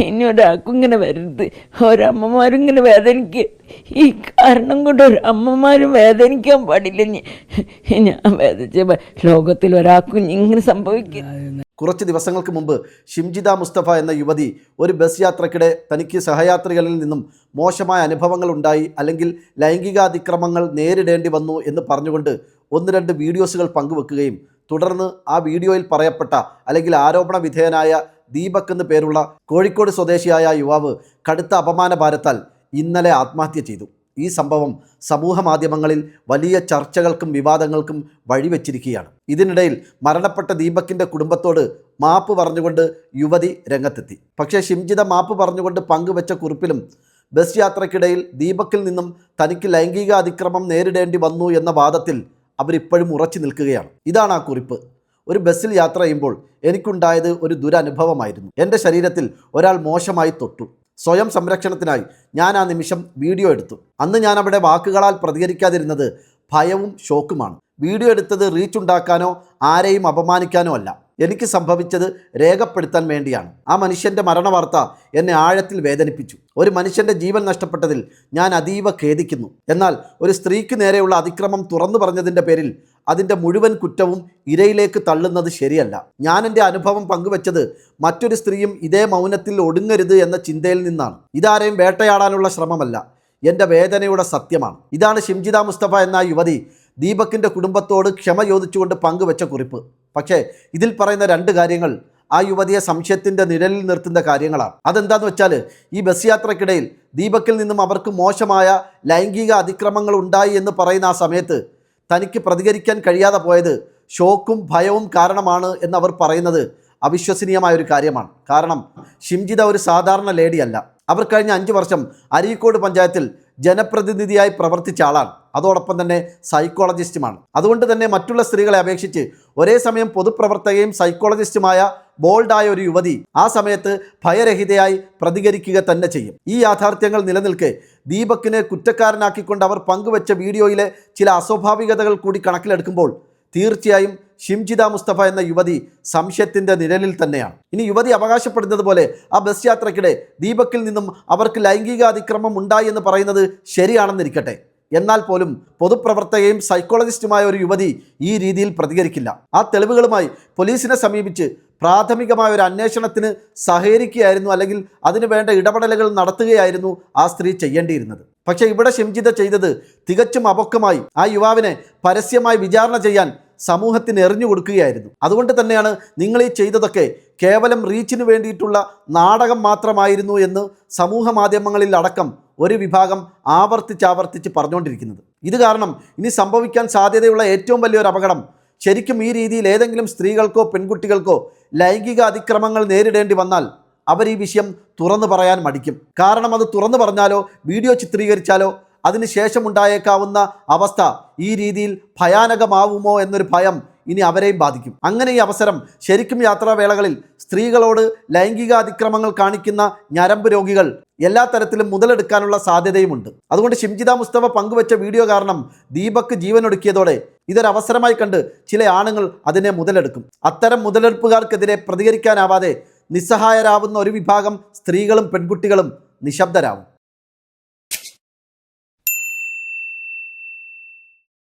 ഇനി ഒരാൾക്കും ഇങ്ങനെ വരരുത് ഒരമ്മമാരും ഇങ്ങനെ വേദനിക്കുക ഈ കാരണം കൊണ്ട് ഒരമ്മമാരും വേദനിക്കാൻ പാടില്ല. ഞാൻ വേദിച്ച ലോകത്തിൽ ഒരാൾക്കും ഇങ്ങനെ സംഭവിക്കുക കുറച്ച് ദിവസങ്ങൾക്ക് മുമ്പ് ഷിംജിത മുസ്തഫ എന്ന യുവതി ഒരു ബസ് യാത്രക്കിടെ തനിക്ക് സഹയാത്രികളിൽ നിന്നും മോശമായ അനുഭവങ്ങൾ ഉണ്ടായി അല്ലെങ്കിൽ ലൈംഗികാതിക്രമങ്ങൾ നേരിടേണ്ടി വന്നു എന്ന് പറഞ്ഞുകൊണ്ട് ഒന്ന് രണ്ട് വീഡിയോസുകൾ പങ്കുവെക്കുകയും തുടർന്ന് ആ വീഡിയോയിൽ പറയപ്പെട്ട അല്ലെങ്കിൽ ആരോപണ വിധേയനായ ദീപക് എന്ന് പേരുള്ള കോഴിക്കോട് സ്വദേശിയായ യുവാവ് കടുത്ത അപമാന ഭാരത്താൽ ഇന്നലെ ആത്മഹത്യ ചെയ്തു. ഈ സംഭവം സമൂഹ മാധ്യമങ്ങളിൽ വലിയ ചർച്ചകൾക്കും വിവാദങ്ങൾക്കും വഴിവെച്ചിരിക്കുകയാണ്. ഇതിനിടയിൽ മരണപ്പെട്ട ദീപക്കിന്റെ കുടുംബത്തോട് മാപ്പ് പറഞ്ഞുകൊണ്ട് യുവതി രംഗത്തെത്തി. പക്ഷേ ഷിംജിത മാപ്പ് പറഞ്ഞുകൊണ്ട് പങ്കുവെച്ച കുറിപ്പിലും ബസ് യാത്രക്കിടയിൽ ദീപക്കിൽ നിന്നും തനിക്ക് ലൈംഗിക അതിക്രമം നേരിടേണ്ടി വന്നു എന്ന വാദത്തിൽ അവരിപ്പോഴും ഉറച്ചു നിൽക്കുകയാണ്. ഇതാണ് ആ കുറിപ്പ്. ഒരു ബസ്സിൽ യാത്ര ചെയ്യുമ്പോൾ എനിക്കുണ്ടായത് ഒരു ദുരനുഭവമായിരുന്നു. എന്റെ ശരീരത്തിൽ ഒരാൾ മോശമായി തൊട്ടു. സ്വയം സംരക്ഷണത്തിനായി ഞാൻ ആ നിമിഷം വീഡിയോ എടുത്തു. അന്ന് ഞാൻ അവിടെ വാക്കുകളാൽ പ്രതികരിക്കാതിരുന്നത് ഭയവും ഷോക്കുമാണ്. വീഡിയോ എടുത്തത് റീച്ച് ഉണ്ടാക്കാനോ ആരെയും അപമാനിക്കാനോ അല്ല. എനിക്ക് സംഭവിച്ചത് രേഖപ്പെടുത്താൻ വേണ്ടിയാണ്. ആ മനുഷ്യന്റെ മരണവാർത്ത എന്നെ ആഴത്തിൽ വേദനിപ്പിച്ചു. ഒരു മനുഷ്യന്റെ ജീവൻ നഷ്ടപ്പെട്ടതിൽ ഞാൻ അതീവ ഖേദിക്കുന്നു. എന്നാൽ ഒരു സ്ത്രീക്ക് നേരെയുള്ള അതിക്രമം തുറന്നു പറഞ്ഞതിന്റെ പേരിൽ അതിന്റെ മുഴുവൻ കുറ്റവും ഇരയിലേക്ക് തള്ളുന്നത് ശരിയല്ല. ഞാൻ എന്റെ അനുഭവം പങ്കുവച്ചത് മറ്റൊരു സ്ത്രീയും ഇതേ മൗനത്തിൽ ഒടുങ്ങരുത് എന്ന ചിന്തയിൽ നിന്നാണ്. ഇതാരെയും വേട്ടയാടാനുള്ള ശ്രമമല്ല എന്റെ വേദനയുടെ സത്യമാണ്. ഇതാണ് ഷിംജിത മുസ്തഫ എന്ന യുവതി ദീപക്കിന്റെ കുടുംബത്തോട് ക്ഷമ ചോദിച്ചുകൊണ്ട് പങ്കുവച്ച കുറിപ്പ്. പക്ഷേ ഇതിൽ പറയുന്ന രണ്ട് കാര്യങ്ങൾ ആ യുവതിയെ സംശയത്തിന്റെ നിഴലിൽ നിർത്തുന്ന കാര്യങ്ങളാണ്. അതെന്താന്ന് വെച്ചാൽ ഈ ബസ് യാത്രക്കിടയിൽ ദീപക്കിൽ നിന്നും അവർക്ക് മോശമായ ലൈംഗിക അതിക്രമങ്ങൾ ഉണ്ടായി എന്ന് പറയുന്ന ആ സമയത്ത് തനിക്ക് പ്രതികരിക്കാൻ കഴിയാതെ പോയത് ഷോക്കും ഭയവും കാരണമാണ് എന്നവർ പറയുന്നത് അവിശ്വസനീയമായ ഒരു കാര്യമാണ്. കാരണം ഷിംജിത ഒരു സാധാരണ ലേഡിയല്ല അവർ കഴിഞ്ഞ അഞ്ച് വർഷം അരീക്കോട് പഞ്ചായത്തിൽ ജനപ്രതിനിധിയായി പ്രവർത്തിച്ച ആളാണ്. അതോടൊപ്പം തന്നെ സൈക്കോളജിസ്റ്റുമാണ്. അതുകൊണ്ട് തന്നെ മറ്റുള്ള സ്ത്രീകളെ അപേക്ഷിച്ച് ഒരേ സമയം പൊതുപ്രവർത്തകയും സൈക്കോളജിസ്റ്റുമായ ബോൾഡായ ഒരു യുവതി ആ സമയത്ത് ഭയരഹിതയായി പ്രതികരിക്കുക തന്നെ ചെയ്യും. ഈ യാഥാർത്ഥ്യങ്ങൾ നിലനിൽക്കെ ദീപക്കിനെ കുറ്റക്കാരനാക്കിക്കൊണ്ട് അവർ പങ്കുവച്ച വീഡിയോയിലെ ചില അസ്വാഭാവികതകൾ കൂടി കണക്കിലെടുക്കുമ്പോൾ തീർച്ചയായും ഷിംജിത മുസ്തഫ എന്ന യുവതി സംശയത്തിന്റെ നിഴലിൽ തന്നെയാണ്. ഇനി യുവതി അവകാശപ്പെടുന്നത് പോലെ ആ ബസ് യാത്രക്കിടെ ദീപക്കിൽ നിന്നും അവർക്ക് ലൈംഗിക അതിക്രമം ഉണ്ടായി എന്ന് പറയുന്നത് ശരിയാണെന്നിരിക്കട്ടെ. എന്നാൽ പോലും പൊതുപ്രവർത്തകയും സൈക്കോളജിസ്റ്റുമായ ഒരു യുവതി ഈ രീതിയിൽ പ്രതികരിക്കില്ല. ആ തെളിവുകളുമായി പോലീസിനെ സമീപിച്ച് പ്രാഥമികമായ ഒരു അന്വേഷണത്തിന് സഹകരിക്കുകയായിരുന്നു അല്ലെങ്കിൽ അതിനു വേണ്ട ഇടപെടലുകൾ നടത്തുകയായിരുന്നു ആ സ്ത്രീ ചെയ്യേണ്ടിയിരുന്നത്. പക്ഷേ ഇവിടെ ശംജിത ചെയ്തത് തികച്ചും അപക്വമായി. ആ യുവാവിനെ പരസ്യമായി വിചാരണ ചെയ്യാൻ സമൂഹത്തിന് എറിഞ്ഞു കൊടുക്കുകയായിരുന്നു. അതുകൊണ്ട് തന്നെയാണ് നിങ്ങൾ ഈ ചെയ്തതൊക്കെ കേവലം റീച്ചിന് വേണ്ടിയിട്ടുള്ള നാടകം മാത്രമായിരുന്നു എന്ന് സമൂഹ മാധ്യമങ്ങളിൽ അടക്കം ഒരു വിഭാഗം ആവർത്തിച്ചാവർത്തിച്ച് പറഞ്ഞുകൊണ്ടിരിക്കുന്നത്. ഇത് കാരണം ഇനി സംഭവിക്കാൻ സാധ്യതയുള്ള ഏറ്റവും വലിയൊരു അപകടം ശരിക്കും ഈ രീതിയിൽ ഏതെങ്കിലും സ്ത്രീകൾക്കോ പെൺകുട്ടികൾക്കോ ലൈംഗിക അതിക്രമങ്ങൾ നേരിടേണ്ടി വന്നാൽ അവർ ഈ വിഷയം തുറന്നു പറയാൻ മടിക്കും. കാരണം അത് തുറന്നു പറഞ്ഞാലോ വീഡിയോ ചിത്രീകരിച്ചാലോ അതിന് ഉണ്ടായേക്കാവുന്ന അവസ്ഥ ഈ രീതിയിൽ ഭയാനകമാവുമോ എന്നൊരു ഭയം ഇനി അവരെയും ബാധിക്കും. അങ്ങനെ ഈ അവസരം ശരിക്കും യാത്രാവേളകളിൽ സ്ത്രീകളോട് ലൈംഗിക അതിക്രമങ്ങൾ കാണിക്കുന്ന ഞരമ്പ് രോഗികൾ എല്ലാ തരത്തിലും മുതലെടുക്കാനുള്ള സാധ്യതയുമുണ്ട്. അതുകൊണ്ട് ഷിംജിത മുസ്തഫ പങ്കുവച്ച വീഡിയോ കാരണം ദീപക്ക് ജീവനൊടുക്കിയതോടെ ഇതൊരവസരമായി കണ്ട് ചില ആണുങ്ങൾ അതിനെ മുതലെടുക്കും. അത്തരം മുതലെടുപ്പുകാർക്കെതിരെ പ്രതികരിക്കാനാവാതെ നിസ്സഹായരാവുന്ന ഒരു വിഭാഗം സ്ത്രീകളും പെൺകുട്ടികളും നിശബ്ദരാവും.